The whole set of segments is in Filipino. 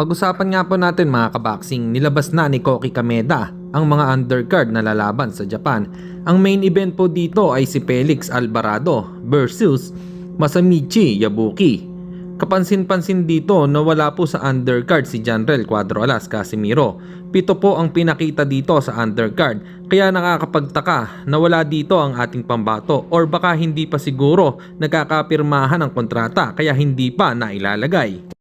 Pag-usapan nga po natin mga kaboxing, nilabas na ni Koki Kameda ang mga undercard na lalaban sa Japan. Ang main event po dito ay si Felix Alvarado versus Masamichi Yabuki. Kapansin-pansin dito na wala po sa undercard si Janrel Cuadro Alas Casimiro. Pito po ang pinakita dito sa undercard kaya nakakapagtaka na wala dito ang ating pambato or baka hindi pa siguro nagkakapirmahan ng kontrata kaya hindi pa nailalagay.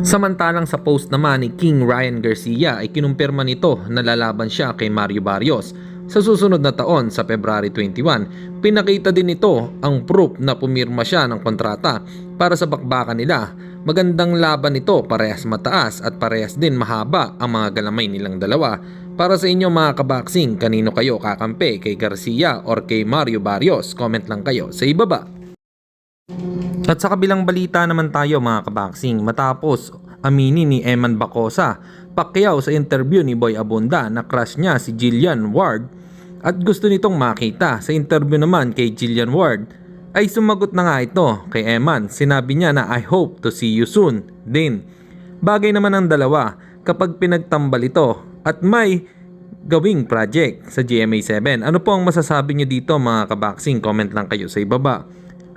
Samantalang sa post naman ni King Ryan Garcia ay kinumpirma nito na lalaban siya kay Mario Barrios. Sa susunod na taon sa February 21, pinakita din nito ang proof na pumirma siya ng kontrata para sa bakbakan nila. Magandang laban ito, parehas mataas at parehas din mahaba ang mga galamay nilang dalawa. Para sa inyo mga kaboxing, kanino kayo kakampi kay Garcia or kay Mario Barrios? Comment lang kayo sa ibaba. At sa kabilang balita naman tayo mga kaboxing, matapos aminin ni Eman Bacosa, Pacquiao sa interview ni Boy Abunda na crush niya si Jillian Ward at gusto nitong makita. Sa interview naman kay Jillian Ward ay sumagot na nga ito kay Eman. Sinabi niya na I hope to see you soon din. Bagay naman ang dalawa kapag pinagtambal ito at may gawing project sa GMA7. Ano po ang masasabi niyo dito mga kaboxing? Comment lang kayo sa ibaba.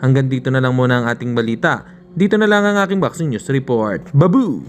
Hanggang dito na lang muna ang ating balita. Dito na lang ang aking boxing news report. Babu!